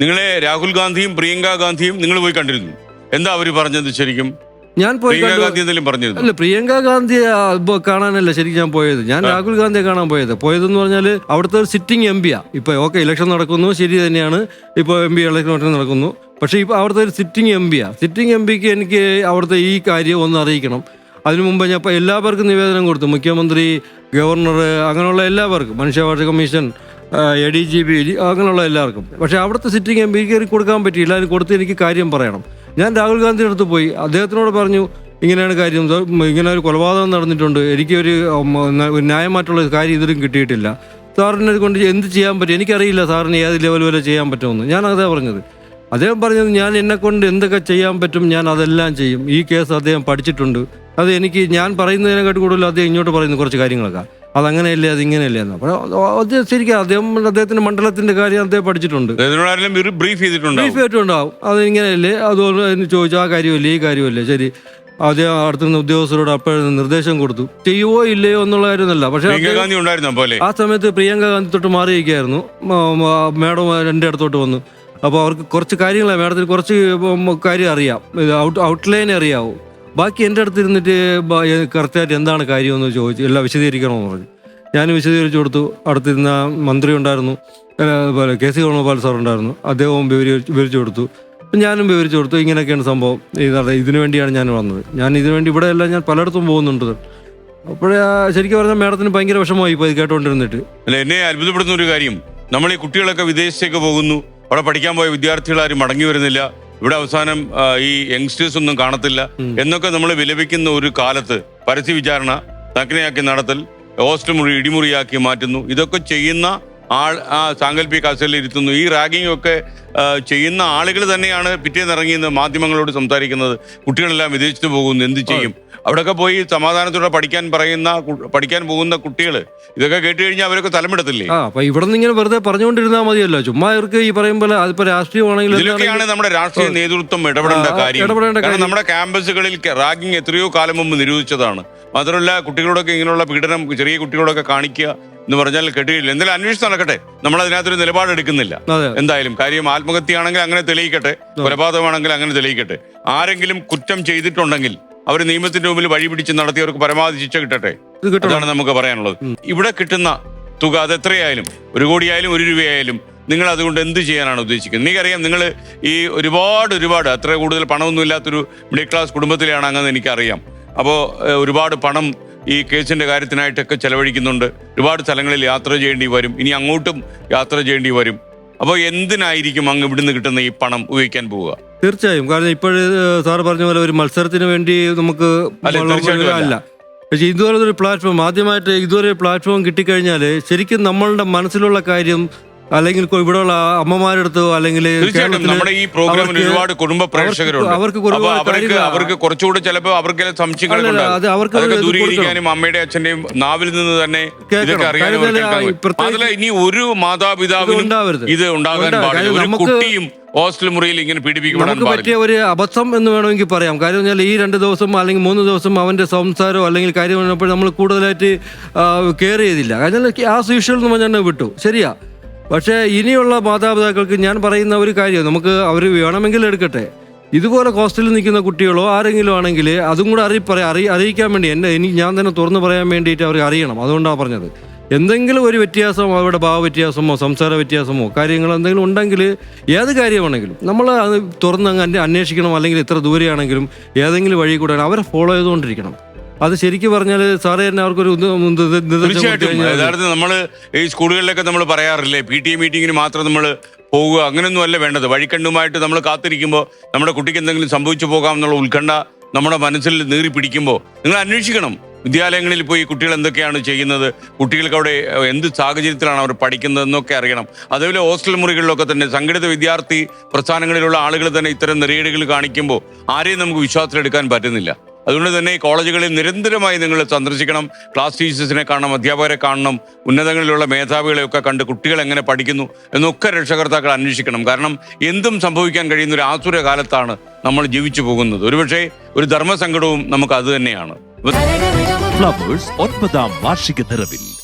നിങ്ങളെ രാഹുൽ ഗാന്ധിയും പ്രിയങ്ക ഗാന്ധിയും നിങ്ങൾ പോയി കണ്ടിരുന്നു. എന്താ അവർ പറഞ്ഞത് ശരിക്കും? ഞാൻ പോയി പ്രിയങ്ക കണ്ടു. ഗാന്ധി എന്തെങ്കിലും പറഞ്ഞിരുന്നു? അല്ല പ്രിയങ്ക ഗാന്ധി കാണാനല്ല ശരിക്കും ഞാൻ പോയത്. ഞാൻ രാഹുൽ ഗാന്ധിയെ കാണാൻ പോയത്. പോയതെന്ന് പറഞ്ഞാൽ അവിടുത്തെ ഒരു സിറ്റിംഗ് എം പിയാ ഇപ്പൊ ഓക്കെ ഇലക്ഷൻ നടക്കുന്നു ശരി തന്നെയാണ്. ഇപ്പൊ എം പി ഇലക്ഷൻ നടക്കുന്നു. പക്ഷെ ഇപ്പൊ അവിടുത്തെ ഒരു സിറ്റിംഗ് എം പിയാ സിറ്റിംഗ് എം പിക്ക് എനിക്ക് അവിടുത്തെ ഈ കാര്യം ഒന്ന് അറിയിക്കണം. അതിനു മുമ്പ് ഞാൻ ഇപ്പൊ എല്ലാവർക്കും നിവേദനം കൊടുത്തു. മുഖ്യമന്ത്രി ഗവർണർ അങ്ങനെയുള്ള എല്ലാവർക്കും. മനുഷ്യാവകാശ commission A D G P അങ്ങനെയുള്ള എല്ലാവർക്കും. പക്ഷേ അവിടുത്തെ സിറ്റിംഗ് എം പി കയറി കൊടുക്കാൻ പറ്റിയില്ല. അതിന് കൊടുത്ത് എനിക്ക് കാര്യം പറയണം. ഞാൻ രാഹുൽ ഗാന്ധിയുടെ അടുത്ത് പോയി. അദ്ദേഹത്തിനോട് പറഞ്ഞു ഇങ്ങനെയാണ് കാര്യം. ഇങ്ങനെ ഒരു കൊലപാതകം നടന്നിട്ടുണ്ട്. എനിക്കൊരു ഒരു ന്യായമായിട്ടുള്ള കാര്യം ഇതിലും കിട്ടിയിട്ടില്ല. സാറിനെ കൊണ്ട് എന്ത് ചെയ്യാൻ പറ്റും? എനിക്കറിയില്ല സാറിന് ഏത് ലെവൽ വരെ ചെയ്യാൻ പറ്റുമെന്ന്. ഞാൻ അതേ പറഞ്ഞത്. അദ്ദേഹം പറഞ്ഞത് ഞാൻ എന്നെ കൊണ്ട് എന്തൊക്കെ ചെയ്യാൻ പറ്റും ഞാൻ അതെല്ലാം ചെയ്യും. ഈ കേസ് അദ്ദേഹം പഠിച്ചിട്ടുണ്ട്. അത് എനിക്ക് ഞാൻ പറയുന്നതിനെക്കാട്ടും കൂടുതൽ അദ്ദേഹം ഇങ്ങോട്ട് പറയുന്നു കുറച്ച് കാര്യങ്ങളൊക്കെ. അതങ്ങനെയല്ലേ അതിങ്ങനെയല്ലേ എന്ന്. അപ്പോൾ അത് ശരിക്കും അദ്ദേഹം അദ്ദേഹത്തിന്റെ മണ്ഡലത്തിന്റെ കാര്യം അദ്ദേഹം പഠിച്ചിട്ടുണ്ട്. ബ്രീഫ് ചെയ്തിട്ടുണ്ടാവും. ബ്രീഫ് ആയിട്ടുണ്ടാവും. അത് ഇങ്ങനെയല്ലേ അതുകൊണ്ട് എന്ന് ചോദിച്ചു ആ കാര്യമല്ലേ ഈ കാര്യമല്ലേ. ശരി. അദ്ദേഹം അടുത്ത നിന്ന് ഉദ്യോഗസ്ഥരോട് അപ്പോഴും നിർദ്ദേശം കൊടുത്തു. ചെയ്യുവോ ഇല്ലയോ എന്നുള്ള കാര്യമൊന്നുമല്ല. പക്ഷേ ആ സമയത്ത് പ്രിയങ്ക ഗാന്ധി തൊട്ട് മാറിയിരിക്കുകയായിരുന്നു. മാഡം എന്റെ അടുത്തോട്ട് വന്നു. അപ്പോൾ അവർക്ക് കുറച്ച് കാര്യങ്ങളാണ് മാഡത്തിന് കുറച്ച് കാര്യം അറിയാം. ഇത് ഔട്ട് ഔട്ട്ലൈൻ അറിയാവൂ. ബാക്കി എന്റെ അടുത്ത് ഇരുന്നിട്ട് കറക്റ്റായിട്ട് എന്താണ് കാര്യമെന്ന് ചോദിച്ചു എല്ലാം വിശദീകരിക്കണമെന്ന് പറഞ്ഞു. ഞാൻ വിശദീകരിച്ചു കൊടുത്തു. അടുത്തിരുന്ന മന്ത്രി ഉണ്ടായിരുന്നു. കെ സി വേണുഗോപാൽ സാർ ഉണ്ടായിരുന്നു. അദ്ദേഹവും വിവരിച്ചു വിവരിച്ചു കൊടുത്തു. ഞാനും വിവരിച്ചു കൊടുത്തു. ഇങ്ങനെയൊക്കെയാണ് സംഭവം. ഇതാണ് ഇതിനു വേണ്ടിയാണ് ഞാൻ വന്നത്. ഞാൻ ഇതിനു വേണ്ടി ഇവിടെ എല്ലാം ഞാൻ പലയിടത്തും പോകുന്നുണ്ട്. അപ്പോഴേ ശരിക്കും പറഞ്ഞാൽ മേഡത്തിന് ഭയങ്കര വിഷമമായി ഇപ്പോൾ ഇത് കേട്ടോണ്ടിരുന്നിട്ട്. അല്ല എന്നെ അത്ഭുതപ്പെടുന്ന ഒരു കാര്യം. നമ്മൾ ഈ കുട്ടികളൊക്കെ വിദേശത്തേക്ക് പോകുന്നു. അവിടെ പഠിക്കാൻ പോയ വിദ്യാർത്ഥികൾ ആരും മടങ്ങി വരുന്നില്ല. ഇവിടെ അവസാനം ഈ യങ്സ്റ്റേഴ്സ് ഒന്നും കാണത്തില്ല എന്നൊക്കെ നമ്മൾ വിലപിക്കുന്ന ഒരു കാലത്ത് പരസ്യ വിചാരണ നഗ്നയാക്കി നടത്തൽ ഹോസ്റ്റൽ മുറി ഇടിമുറിയാക്കി മാറ്റുന്നു. ഇതൊക്കെ ചെയ്യുന്ന ആൾ ആ സാങ്കല്പിക കസലിൽ ഇരുത്തുന്നു. ഈ റാഗിംഗ് ഒക്കെ ചെയ്യുന്ന ആളുകൾ തന്നെയാണ് പിറ്റേന്ന് ഇറങ്ങിയെന്ന് മാധ്യമങ്ങളോട് സംസാരിക്കുന്നത്. കുട്ടികളെല്ലാം വിദേശത്ത് പോകുന്നു എന്ത് ചെയ്യും? അവിടെയൊക്കെ പോയി സമാധാനത്തോടെ പഠിക്കാൻ പറയുന്ന പഠിക്കാൻ പോകുന്ന കുട്ടികൾ ഇതൊക്കെ കേട്ട് കഴിഞ്ഞാൽ അവരൊക്കെ തലമെടുത്തില്ലേ? അപ്പൊ ഇവിടെ നിന്ന് ഇങ്ങനെ വെറുതെ പറഞ്ഞുകൊണ്ടിരുന്നാൽ മതിയല്ലോ. ചുമ്മാ ഇവർക്ക് ഈ പറയും പോലെ അതിപ്പോ രാഷ്ട്രീയമാണെങ്കിൽ ഇതിലൊക്കെയാണ് നമ്മുടെ രാഷ്ട്രീയ നേതൃത്വം ഇടപെടേണ്ട കാര്യം. കാരണം നമ്മുടെ ക്യാമ്പസുകളിൽ റാഗിങ് എത്രയോ കാലം മുമ്പ് നിരോധിച്ചതാണ്. മാത്രമല്ല കുട്ടികളോടൊക്കെ ഇങ്ങനെയുള്ള പീഡനം ചെറിയ കുട്ടികളോടൊക്കെ കാണിക്കുക എന്ന് പറഞ്ഞാൽ കേട്ടില്ല എന്തായാലും അന്വേഷണം നടക്കട്ടെ. നമ്മൾ അതിനകത്തൊരു നിലപാടെടുക്കുന്നില്ല. എടുക്കുന്നില്ല എന്തായാലും കാര്യം ആത്മഹത്യയാണെങ്കിൽ അങ്ങനെ തെളിയിക്കട്ടെ കൊലപാതകമാണെങ്കിൽ അങ്ങനെ തെളിയിക്കട്ടെ. ആരെങ്കിലും കുറ്റം ചെയ്തിട്ടുണ്ടെങ്കിൽ അവർ നിയമത്തിന്റെ മുമ്പിൽ വഴി പിടിച്ച് നടത്തിയവർക്ക് പരമാവധി ശിക്ഷ കിട്ടട്ടെ. അതാണ് നമുക്ക് പറയാനുള്ളത്. ഇവിടെ കിട്ടുന്ന തുക അത് എത്രയായാലും ഒരു കോടിയായാലും ഒരു രൂപയായാലും നിങ്ങൾ അതുകൊണ്ട് എന്ത് ചെയ്യാനാണ് ഉദ്ദേശിക്കുന്നത്? എനിക്കറിയാം നിങ്ങൾ ഈ ഒരുപാട് ഒരുപാട് അത്ര കൂടുതൽ പണമൊന്നും ഇല്ലാത്തൊരു മിഡിൽ ക്ലാസ് കുടുംബത്തിലാണ് അങ്ങനെ എനിക്കറിയാം. അപ്പോൾ ഒരുപാട് പണം ഈ കേസിന്റെ കാര്യത്തിനായിട്ടൊക്കെ ചെലവഴിക്കുന്നുണ്ട്. ഒരുപാട് സ്ഥലങ്ങളിൽ യാത്ര ചെയ്യേണ്ടി വരും. ഇനി അങ്ങോട്ടും യാത്ര ചെയ്യേണ്ടി വരും. അപ്പോൾ എന്തിനായിരിക്കും അങ്ങ് ഇവിടുന്ന് കിട്ടുന്ന ഈ പണം ഉപയോഗിക്കാൻ പോവുക? തീർച്ചയായും. കാരണം ഇപ്പോൾ സാർ പറഞ്ഞ പോലെ ഒരു മത്സരത്തിന് വേണ്ടി നമുക്ക് അല്ല, പക്ഷേ ഒരു പ്ലാറ്റ്ഫോം ആദ്യമായിട്ട് ഇതുവരെ പ്ലാറ്റ്ഫോം കിട്ടിക്കഴിഞ്ഞാൽ ശരിക്കും നമ്മളുടെ മനസ്സിലുള്ള കാര്യം അല്ലെങ്കിൽ ഇവിടെയുള്ള അമ്മമാരുടെ അടുത്തോ അല്ലെങ്കിൽ തീർച്ചയായിട്ടും നമ്മുടെ ഈ പ്രോഗ്രാമിൽ ഒരുപാട് കുടുംബ പ്രേക്ഷകരുണ്ട്. അവർക്ക് അവർക്ക് അവർക്ക് കുറച്ചുകൂടെ ചിലപ്പോൾ അവർക്ക് സംശയങ്ങളുണ്ട് അവർക്ക് ദൂരീകരിക്കാനും അമ്മയുടെ അച്ഛന്റെയും നാവിൽ നിന്ന് തന്നെ. ഇതൊക്കെ അറിയാനും ഇനി ഒരു മാതാപിതാവിനും ഇത് ഉണ്ടാകാൻ ഉണ്ടാ- പാടില്ല. ഒരു കുട്ടിയും ഹോസ്റ്റൽ മുറിയിൽ ഇങ്ങനെ പീഡിപ്പിക്കപ്പെടാൻ പറ്റിയ ഒരു അബദ്ധം എന്ന് വേണമെങ്കിൽ പറയാം. കാര്യം വെച്ചാൽ ഈ രണ്ട് ദിവസം അല്ലെങ്കിൽ മൂന്ന് ദിവസം അവന്റെ സംസാരമോ അല്ലെങ്കിൽ കാര്യം നമ്മൾ കൂടുതലായിട്ട് കെയർ ചെയ്തില്ല. കാര്യം ആസ് യൂഷ്വൽ എന്ന് പറഞ്ഞാൽ വിട്ടു. ശരിയാ. പക്ഷേ ഇനിയുള്ള മാതാപിതാക്കൾക്ക് ഞാൻ പറയുന്ന ഒരു കാര്യം നമുക്ക് അവർ വേണമെങ്കിൽ എടുക്കട്ടെ. ഇതുപോലെ ഹോസ്റ്റലിൽ നിൽക്കുന്ന കുട്ടികളോ ആരെങ്കിലും ആണെങ്കിൽ അതും കൂടെ അറി പറയാം അറി അറിയിക്കാൻ വേണ്ടി എന്നെ എനിക്ക് ഞാൻ തന്നെ തുറന്നു പറയാൻ വേണ്ടിയിട്ട് അവർ അറിയണം. അതുകൊണ്ടാണ് പറഞ്ഞത്. എന്തെങ്കിലും ഒരു വ്യത്യാസം അവരുടെ ഭാവ വ്യത്യാസമോ സംസാര വ്യത്യാസമോ കാര്യങ്ങൾ എന്തെങ്കിലും ഉണ്ടെങ്കിൽ ഏത് കാര്യമാണെങ്കിലും നമ്മൾ അത് തുറന്ന് അങ്ങ് അന്വേഷിക്കണം. അല്ലെങ്കിൽ ഇത്ര ദൂരെയാണെങ്കിലും ഏതെങ്കിലും വഴി കൂടെ അവരെ ഫോളോ ചെയ്തുകൊണ്ടിരിക്കണം. അത് ശരിക്കും പറഞ്ഞാൽ സാറേ തന്നെ അവർക്കൊരു തീർച്ചയായിട്ടും. യഥാർത്ഥത്തിൽ നമ്മൾ ഈ സ്കൂളുകളിലൊക്കെ നമ്മൾ പറയാറില്ലേ പി ടി എ മീറ്റിങ്ങിന് മാത്രം നമ്മൾ പോവുക അങ്ങനെയൊന്നും അല്ല വേണ്ടത്. വഴിക്കണ്ടുമായിട്ട് നമ്മൾ കാത്തിരിക്കുമ്പോൾ നമ്മുടെ കുട്ടിക്ക് എന്തെങ്കിലും സംഭവിച്ചു പോകാം എന്നുള്ള ഉത്കണ്ഠ നമ്മുടെ മനസ്സിൽ നീറി പിടിക്കുമ്പോൾ നിങ്ങൾ അന്വേഷിക്കണം. വിദ്യാലയങ്ങളിൽ പോയി കുട്ടികൾ എന്തൊക്കെയാണ് ചെയ്യുന്നത് കുട്ടികൾക്ക് അവിടെ എന്ത് സാഹചര്യത്തിലാണ് അവർ പഠിക്കുന്നത് എന്നൊക്കെ അറിയണം. അതേപോലെ ഹോസ്റ്റൽ മുറികളിലൊക്കെ തന്നെ സംഘടിത വിദ്യാർത്ഥി പ്രസ്ഥാനങ്ങളിലുള്ള ആളുകൾ തന്നെ ഇത്തരം നെറിയടികൾ കാണിക്കുമ്പോൾ ആരെയും നമുക്ക് വിശ്വാസത്തിലെടുക്കാൻ പറ്റുന്നില്ല. അതുകൊണ്ട് തന്നെ കോളേജുകളിൽ നിരന്തരമായി നിങ്ങൾ സന്ദർശിക്കണം. ക്ലാസ് ടീച്ചേഴ്സിനെ കാണണം അധ്യാപകരെ കാണണം ഉന്നതങ്ങളിലുള്ള മേധാവികളെ ഒക്കെ കണ്ട് കുട്ടികൾ എങ്ങനെ പഠിക്കുന്നു എന്നൊക്കെ രക്ഷകർത്താക്കൾ അന്വേഷിക്കണം. കാരണം എന്തും സംഭവിക്കാൻ കഴിയുന്ന ഒരു ആസുര കാലത്താണ് നമ്മൾ ജീവിച്ചു പോകുന്നത്. ഒരുപക്ഷെ ഒരു ധർമ്മസങ്കടവും നമുക്ക് അത് തന്നെയാണ്. ഒൻപതാം വാർഷിക നിറവിൽ.